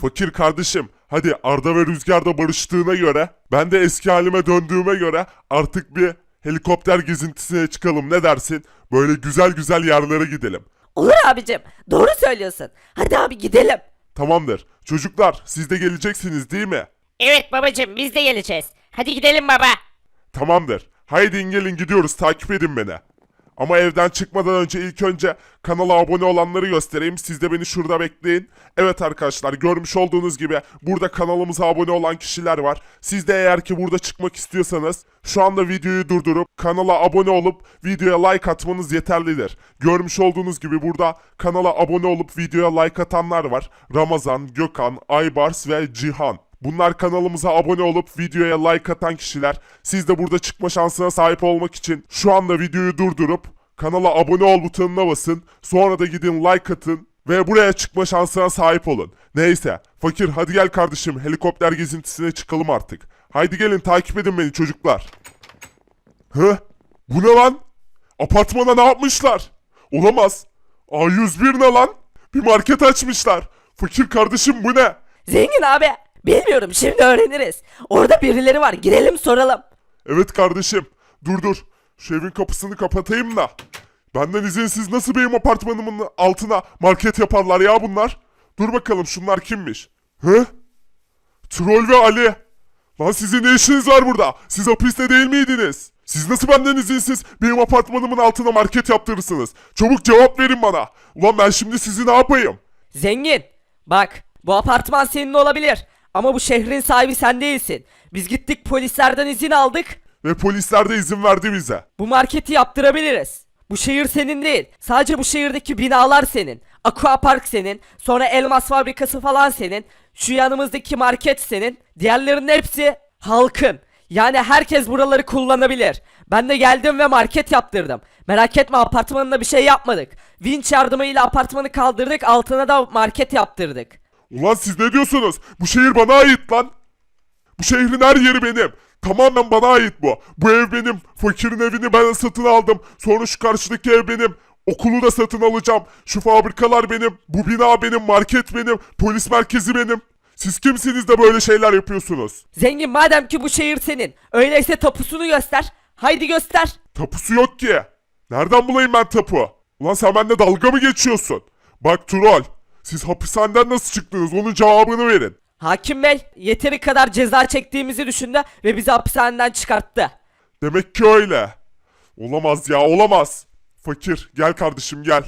Fakir kardeşim hadi Arda ve Rüzgar da barıştığına göre ben de eski halime döndüğüme göre artık bir helikopter gezintisine çıkalım ne dersin? Böyle güzel güzel yerlere gidelim. Olur abicim. Doğru söylüyorsun. Hadi abi gidelim. Tamamdır. Çocuklar siz de geleceksiniz değil mi? Evet babacım biz de geleceğiz. Hadi gidelim baba. Tamamdır. Haydi gelin gidiyoruz takip edin beni. Ama evden çıkmadan önce ilk önce kanala abone olanları göstereyim. Siz de beni şurada bekleyin. Evet arkadaşlar görmüş olduğunuz gibi burada kanalımıza abone olan kişiler var. Siz de eğer ki burada çıkmak istiyorsanız şu anda videoyu durdurup kanala abone olup videoya like atmanız yeterlidir. Görmüş olduğunuz gibi burada kanala abone olup videoya like atanlar var. Ramazan, Gökhan, Aybars ve Cihan. Bunlar kanalımıza abone olup videoya like atan kişiler. Siz de burada çıkma şansına sahip olmak için şu anda videoyu durdurup kanala abone ol butonuna basın. Sonra da gidin like atın ve buraya çıkma şansına sahip olun. Neyse fakir hadi gel kardeşim helikopter gezintisine çıkalım artık. Haydi gelin takip edin beni çocuklar. Hı? Bu ne lan? Apartmana ne yapmışlar? Olamaz. A101 ne lan? Bir market açmışlar. Fakir kardeşim bu ne? Zengin abi. Bilmiyorum şimdi öğreniriz. Orada birileri var. Girelim soralım. Evet kardeşim. Dur dur. Şu evin kapısını kapatayım da. Benden izinsiz nasıl benim apartmanımın altına market yaparlar ya bunlar? Dur bakalım şunlar kimmiş? Hı? Troll ve Ali. Lan sizin ne işiniz var burada? Siz hapiste değil miydiniz? Siz nasıl benden izinsiz benim apartmanımın altına market yaptırırsınız? Çabuk cevap verin bana. Ulan ben şimdi sizi ne yapayım? Zengin. Bak bu apartman senin olabilir. Ama bu şehrin sahibi sen değilsin. Biz gittik polislerden izin aldık. Ve polisler de izin verdi bize. Bu marketi yaptırabiliriz. Bu şehir senin değil. Sadece bu şehirdeki binalar senin. Aqua Park senin. Sonra elmas fabrikası falan senin. Şu yanımızdaki market senin. Diğerlerinin hepsi halkın. Yani herkes buraları kullanabilir. Ben de geldim ve market yaptırdım. Merak etme apartmanında bir şey yapmadık. Vinç yardımıyla apartmanı kaldırdık altına da market yaptırdık. Ulan siz ne diyorsunuz? Bu şehir bana ait lan. Bu şehrin her yeri benim. Tamamen bana ait bu. Bu ev benim. Fakirin evini ben satın aldım. Sonra şu karşıdaki ev benim. Okulu da satın alacağım. Şu fabrikalar benim. Bu bina benim. Market benim. Polis merkezi benim. Siz kimsiniz de böyle şeyler yapıyorsunuz? Zengin madem ki bu şehir senin. Öyleyse tapusunu göster. Haydi göster. Tapusu yok ki. Nereden bulayım ben tapu? Ulan sen benimle dalga mı geçiyorsun? Bak troll. Siz hapishaneden nasıl çıktınız? Onun cevabını verin. Hakim Bey yeteri kadar ceza çektiğimizi düşündü ve bizi hapishaneden çıkarttı. Demek ki öyle. Olamaz ya olamaz. Fakir gel kardeşim gel.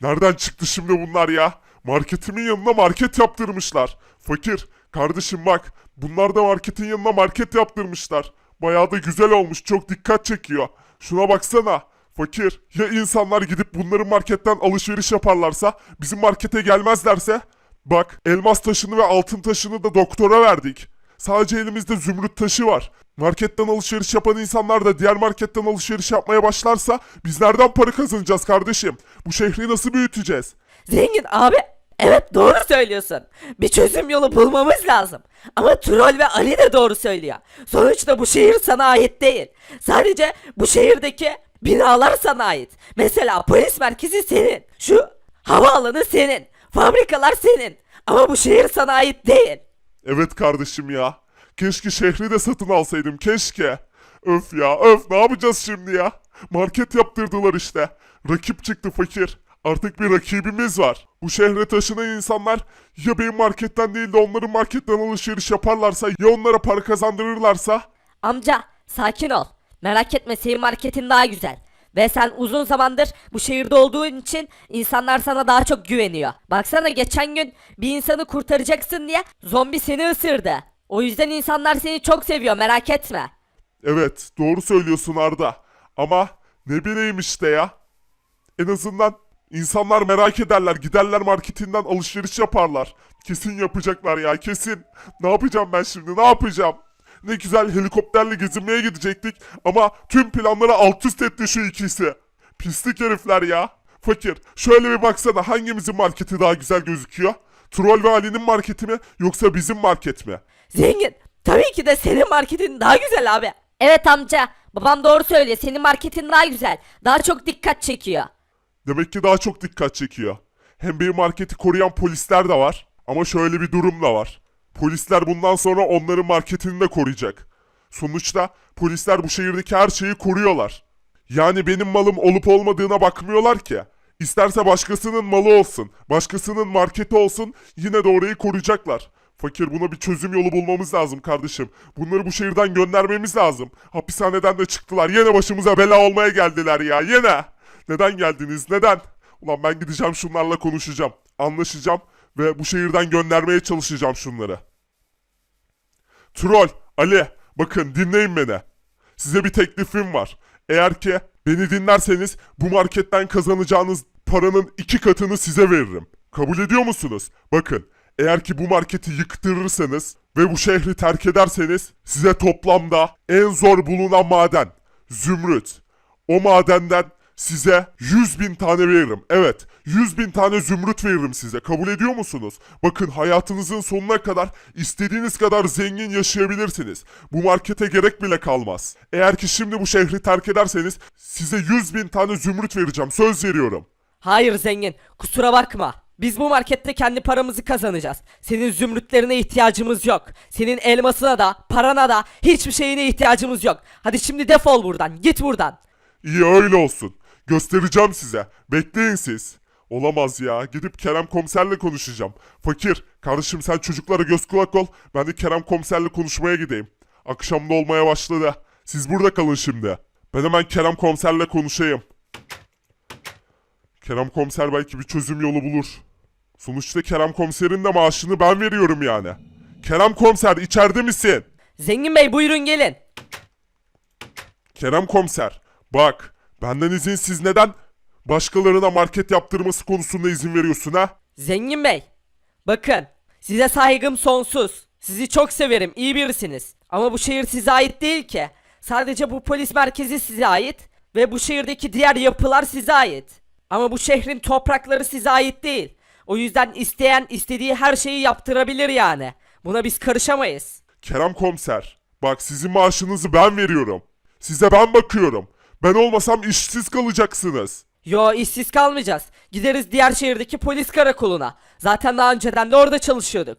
Nereden çıktı şimdi bunlar ya? Marketimin yanına market yaptırmışlar. Fakir kardeşim bak bunlar da marketin yanına market yaptırmışlar. Bayağı da güzel olmuş çok dikkat çekiyor. Şuna baksana. Fakir ya insanlar gidip bunların marketten alışveriş yaparlarsa bizim markete gelmezlerse? Bak elmas taşını ve altın taşını da doktora verdik. Sadece elimizde zümrüt taşı var. Marketten alışveriş yapan insanlar da diğer marketten alışveriş yapmaya başlarsa biz nereden para kazanacağız kardeşim? Bu şehri nasıl büyüteceğiz? Zengin abi evet doğru söylüyorsun. Bir çözüm yolu bulmamız lazım. Ama Troll ve Ali de doğru söylüyor. Sonuçta bu şehir sana ait değil. Sadece bu şehirdeki binalar sana ait. Mesela polis merkezi senin. Şu havaalanı senin. Fabrikalar senin. Ama bu şehir sana ait değil. Evet kardeşim ya. Keşke şehri de satın alsaydım keşke. Öf ya öf ne yapacağız şimdi ya? Market yaptırdılar işte. Rakip çıktı fakir. Artık bir rakibimiz var. Bu şehre taşınan insanlar ya benim marketten değil de onların marketten alışveriş yaparlarsa ya onlara para kazandırırlarsa Amca sakin ol. Merak etme senin marketin daha güzel. Ve sen uzun zamandır bu şehirde olduğun için insanlar sana daha çok güveniyor. Baksana geçen gün bir insanı kurtaracaksın diye zombi seni ısırdı. O yüzden insanlar seni çok seviyor merak etme. Evet, doğru söylüyorsun Arda. Ama ne bileyim işte ya. En azından insanlar merak ederler, giderler marketinden alışveriş yaparlar. Kesin yapacaklar ya, kesin. Ne yapacağım ben şimdi, ne yapacağım? Ne güzel helikopterle gezinmeye gidecektik ama tüm planları alt üst etti şu ikisi. Pislik herifler ya. Fakir, şöyle bir baksana hangimizin marketi daha güzel gözüküyor? Troll ve Ali'nin marketi mi yoksa bizim market mi? Zengin tabii ki de senin marketin daha güzel abi. Evet amca babam doğru söylüyor senin marketin daha güzel. Daha çok dikkat çekiyor. Demek ki daha çok dikkat çekiyor. Hem benim marketi koruyan polisler de var. Ama şöyle bir durum da var. Polisler bundan sonra onların marketini de koruyacak. Sonuçta polisler bu şehirdeki her şeyi koruyorlar. Yani benim malım olup olmadığına bakmıyorlar ki. İsterse başkasının malı olsun, başkasının marketi olsun yine de orayı koruyacaklar. Fakir buna bir çözüm yolu bulmamız lazım kardeşim. Bunları bu şehirden göndermemiz lazım. Hapishaneden de çıktılar. Yine başımıza bela olmaya geldiler ya. Yine. Neden geldiniz? Neden? Ulan ben gideceğim şunlarla konuşacağım. Anlaşacağım ve bu şehirden göndermeye çalışacağım şunları. Troll, Ali, bakın dinleyin beni. Size bir teklifim var. Eğer ki beni dinlerseniz bu marketten kazanacağınız paranın iki katını size veririm. Kabul ediyor musunuz? Bakın, eğer ki bu marketi yıktırırsanız ve bu şehri terk ederseniz size toplamda en zor bulunan maden, zümrüt. O madenden size 100 bin tane veririm. Evet 100 bin tane zümrüt veririm size. Kabul ediyor musunuz? Bakın hayatınızın sonuna kadar istediğiniz kadar zengin yaşayabilirsiniz. Bu markete gerek bile kalmaz. Eğer ki şimdi bu şehri terk ederseniz size 100 bin tane zümrüt vereceğim. Söz veriyorum. Hayır zengin, kusura bakma. Biz bu markette kendi paramızı kazanacağız. Senin zümrütlerine ihtiyacımız yok. Senin elmasına da, parana da, hiçbir şeyine ihtiyacımız yok. Hadi şimdi defol buradan, git buradan. İyi öyle olsun. Göstereceğim size. Bekleyin siz. Olamaz ya. Gidip Kerem komiserle konuşacağım. Fakir, kardeşim sen çocuklara göz kulak ol. Ben de Kerem komiserle konuşmaya gideyim. Akşam da olmaya başladı. Siz burada kalın şimdi. Ben hemen Kerem komiserle konuşayım. Kerem komiser belki bir çözüm yolu bulur. Sonuçta Kerem komiserin de maaşını ben veriyorum yani. Kerem komiser içeride misin? Zengin bey buyurun gelin. Kerem komiser, bak benden izinsiz neden başkalarına market yaptırması konusunda izin veriyorsun ha? Zengin bey, bakın size saygım sonsuz. Sizi çok severim, iyi birisiniz. Ama bu şehir size ait değil ki. Sadece bu polis merkezi size ait ve bu şehirdeki diğer yapılar size ait. Ama bu şehrin toprakları size ait değil. O yüzden isteyen istediği her şeyi yaptırabilir yani. Buna biz karışamayız. Kerem komiser, bak sizin maaşınızı ben veriyorum. Size ben bakıyorum. Ben olmasam işsiz kalacaksınız. Yo işsiz kalmayacağız. Gideriz diğer şehirdeki polis karakoluna. Zaten daha önceden de orada çalışıyorduk.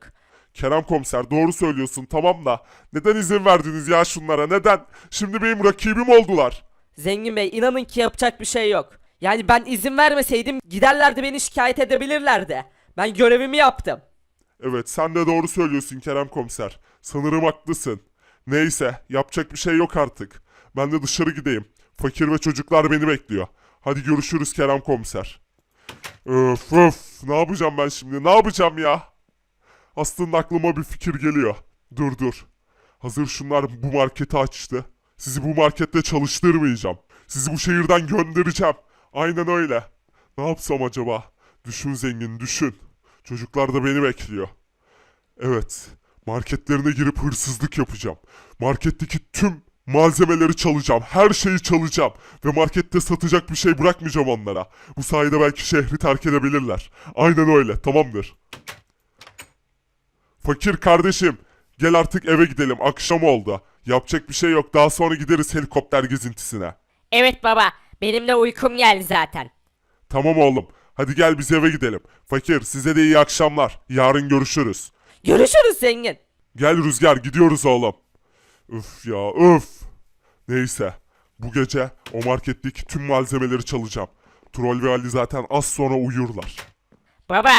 Kerem komiser doğru söylüyorsun tamam da neden izin verdiniz ya şunlara neden? Şimdi benim rakibim oldular. Zengin Bey inanın ki yapacak bir şey yok. Yani ben izin vermeseydim giderlerdi beni şikayet edebilirlerdi. Ben görevimi yaptım. Evet sen de doğru söylüyorsun Kerem komiser. Sanırım haklısın. Neyse yapacak bir şey yok artık. Ben de dışarı gideyim. Fakir ve çocuklar beni bekliyor. Hadi görüşürüz Kerem komiser. Öf öf ne yapacağım ben şimdi ne yapacağım ya? Aslında aklıma bir fikir geliyor. Dur dur. Hazır şunlar bu marketi açtı. Sizi bu markette çalıştırmayacağım. Sizi bu şehirden göndereceğim. Aynen öyle. Ne yapsam acaba? Düşün zengin düşün. Çocuklar da beni bekliyor. Evet. Marketlerine girip hırsızlık yapacağım. Marketteki tüm malzemeleri çalacağım. Her şeyi çalacağım. Ve markette satacak bir şey bırakmayacağım onlara. Bu sayede belki şehri terk edebilirler. Aynen öyle. Tamamdır. Fakir kardeşim. Gel artık eve gidelim. Akşam oldu. Yapacak bir şey yok. Daha sonra gideriz helikopter gezintisine. Evet baba. Benim de uykum geldi zaten. Tamam oğlum. Hadi gel biz eve gidelim. Fakir size de iyi akşamlar. Yarın görüşürüz. Görüşürüz zengin. Gel Rüzgar gidiyoruz oğlum. Üf ya üf. Neyse. Bu gece o marketteki tüm malzemeleri çalacağım. Troll ve Ali zaten az sonra uyurlar. Baba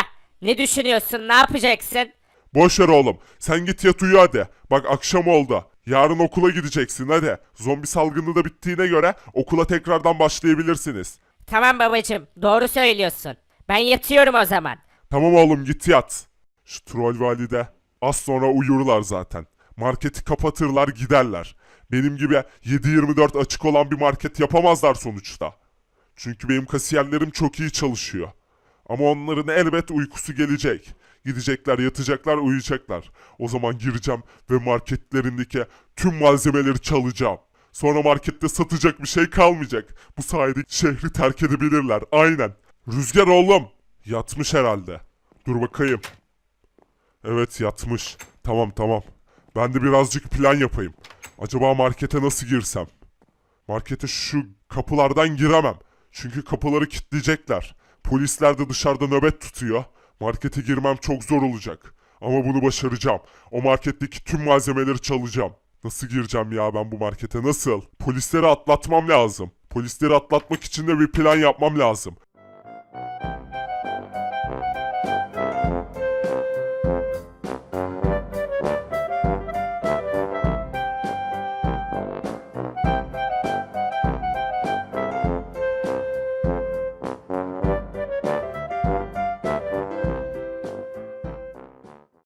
ne düşünüyorsun? Ne yapacaksın? Boş ver oğlum. Sen git yat uyu hadi. Bak akşam oldu. Yarın okula gideceksin hadi. Zombi salgını da bittiğine göre okula tekrardan başlayabilirsiniz. Tamam babacım. Doğru söylüyorsun. Ben yatıyorum o zaman. Tamam oğlum git yat. Şu troll valide az sonra uyurlar zaten. Marketi kapatırlar giderler. Benim gibi 7-24 açık olan bir market yapamazlar sonuçta. Çünkü benim kasiyerlerim çok iyi çalışıyor. Ama onların elbet uykusu gelecek. Gidecekler, yatacaklar, uyuyacaklar. O zaman gireceğim ve marketlerindeki tüm malzemeleri çalacağım. Sonra markette satacak bir şey kalmayacak. Bu sayede şehri terk edebilirler. Aynen. Rüzgar oğlum. Yatmış herhalde. Dur bakayım. Evet yatmış. Tamam tamam. Ben de birazcık plan yapayım. Acaba markete nasıl girsem? Markete şu kapılardan giremem. Çünkü kapıları kilitleyecekler. Polisler de dışarıda nöbet tutuyor. Markete girmem çok zor olacak. Ama bunu başaracağım. O marketteki tüm malzemeleri çalacağım. Nasıl gireceğim ya ben bu markete nasıl? Polisleri atlatmam lazım. Polisleri atlatmak için de bir plan yapmam lazım.